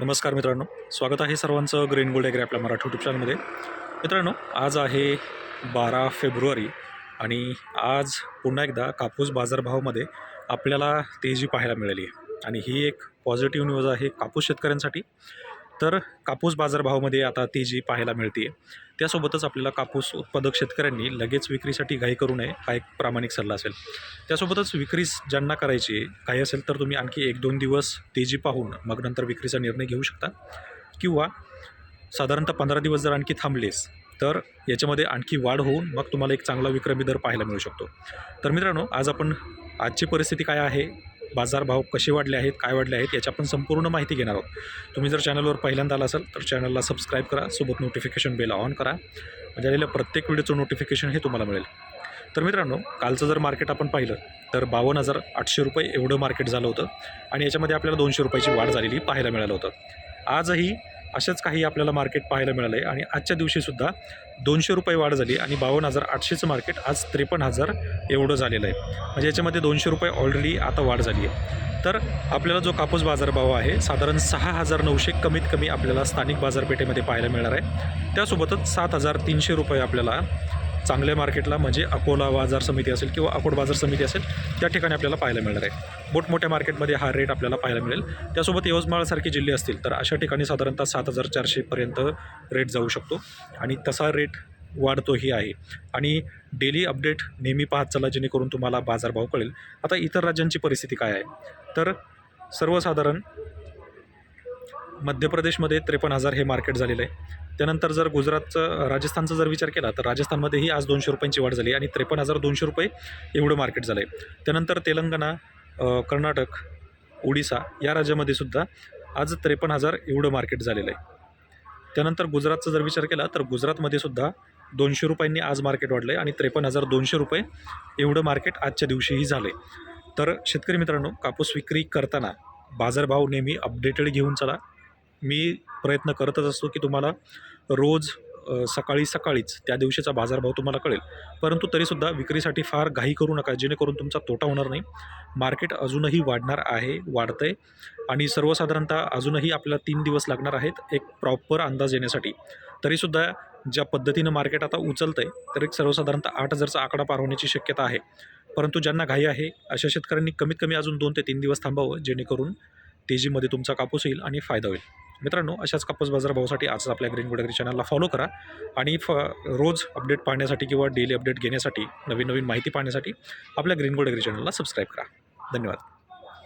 नमस्कार मित्रांनो. स्वागत आहे सर्वांचं ग्रीन गोल्ड एग्रे आपल्या मराठी यूट्यूब चॅनलमध्ये मित्रांनो आज आहे बारा फेब्रुवारी आणि आज पुन्हा एकदा कापूस बाजारभावामध्ये आपल्याला तेजी पाहायला मिळाली आहे. आणि ही एक पॉझिटिव्ह न्यूज आहे कापूस शेतकऱ्यांसाठी. तर कापूस बाजारभावामध्ये आता तेजी पाहायला मिळते आहे त्यासोबतच आपल्याला कापूस उत्पादक शेतकऱ्यांनी लगेच विक्रीसाठी घाई करू नये हा एक प्रामाणिक सल्ला असेल. त्यासोबतच विक्रीस ज्यांना करायची आहे, काही असेल तर तुम्ही आणखी एक दोन दिवस तेजी पाहून मग नंतर विक्रीचा निर्णय घेऊ शकता. किंवा साधारणतः पंधरा दिवस जर आणखी थांबलेस तर याच्यामध्ये आणखी वाढ होऊन मग तुम्हाला एक चांगला विक्रमी दर पाहायला मिळू शकतो. तर मित्रांनो आज आपण आजची परिस्थिती काय आहे बाजारभाव कसे वाढले आहेत काय वाढले आहेत याची आपण संपूर्ण माहिती घेणार आहोत. तुम्ही जर चॅनलवर पहिल्यांदा आला असाल तर चॅनलला सबस्क्राईब करा सोबत नोटिफिकेशन बेल ऑन करा. म्हणजे आलेल्या प्रत्येक व्हिडिओचं नोटिफिकेशन हे तुम्हाला मिळेल. तर मित्रांनो कालचं जर मार्केट आपण पाहिलं तर बावन्न हजार आठशे रुपये एवढं मार्केट झालं होतं. आणि याच्यामध्ये आपल्याला दोनशे रुपयाची वाढ झालेली पाहायला मिळालं होतं. आजही असेच काही आपल्याला मार्केट पाहायला मिळालं आहे आणि आजच्या दिवशीसुद्धा दोनशे रुपये वाढ झाली आणि बावन्न हजार आठशेचं मार्केट आज त्रेपन्न हजार एवढं झालेलं आहे. म्हणजे याच्यामध्ये दोनशे रुपये ऑलरेडी आता वाढ झाली आहे. तर आपल्याला जो कापूस बाजारभाव आहे साधारण सहा हजार नऊशे कमीत कमी आपल्याला स्थानिक बाजारपेठेमध्ये पाहायला मिळणार आहे. त्यासोबतच सात हजार तीनशे रुपये आपल्याला चांगल्या मार्केटला म्हणजे अकोला बाजार समिती असेल किंवा अकोट बाजार समिती असेल त्या ठिकाणी आपल्याला पाहायला मिळणार आहे. मोठमोठ्या मार्केटमध्ये हा रेट आपल्याला पाहायला मिळेल. त्यासोबत यवतमाळसारखे जिल्हे असतील तर अशा ठिकाणी साधारणतः सात हजार चारशेपर्यंत रेट जाऊ शकतो. आणि तसा रेट वाढतोही आहे. आणि डेली अपडेट नेहमी पाहत चला जेणेकरून तुम्हाला बाजारभाव कळेल. आता इतर राज्यांची परिस्थिती काय आहे? तर सर्वसाधारण मध्य प्रदेशमध्ये त्रेपन्न हजार हे मार्केट झालेलं आहे. त्यानंतर जर गुजरातचं राजस्थानचा जर विचार केला तर राजस्थानमध्येही आज दोनशे रुपयांची वाढ झाली आणि त्रेपन्न हजार दोनशे रुपये एवढं मार्केट झालं आहे त्यानंतर तेलंगणा कर्नाटक ओडिसा या राज्यामध्ये सुद्धा आज त्रेपन्न हजार एवढं मार्केट झालेलं आहे. त्यानंतर गुजरातचा जर विचार केला तर गुजरातमध्ये सुद्धा दोनशे रुपयांनी आज मार्केट वाढलं आहे आणि त्रेपन्न हजार दोनशे रुपये एवढं मार्केट आजच्या दिवशीही झालं आहे तर शेतकरी मित्रांनो कापूस विक्री करताना बाजारभाव नेहमी अपडेटेड घेऊन चला. मी प्रयत्न करतच असतो की तुम्हाला रोज सकाळी सकाळीच त्या दिवशीचा बाजारभाव तुम्हाला कळेल. परंतु तरीसुद्धा विक्रीसाठी फार घाई करू नका जेणेकरून तुमचा तोटा होणार नाही. मार्केट अजूनही वाढणार आहे वाढतं आहे आणि सर्वसाधारणतः अजूनही आपल्याला तीन दिवस लागणार आहेत एक प्रॉपर अंदाज येण्यासाठी. तरीसुद्धा ज्या पद्धतीनं मार्केट आता उचलतं आहे तर एक सर्वसाधारणतः आठ हजारचा आकडा पार होण्याची शक्यता आहे. परंतु ज्यांना घाई आहे अशा शेतकऱ्यांनी कमीत कमी अजून दोन ते तीन दिवस थांबावं जेणेकरून तेजीमध्ये तुमचा कापूस येईल आणि फायदा होईल. मित्रांनो अशाच कापूस बाजार भावासाठी आज आपल्या ग्रीन गोडगरी चॅनलला फॉलो करा आणि फ रोज अपडेट पाहण्यासाठी किंवा डेली अपडेट घेण्यासाठी नवीन नवीन माहिती पाहण्यासाठी आपल्या ग्रीन गोडगरी चॅनलला सबस्क्राईब करा. धन्यवाद.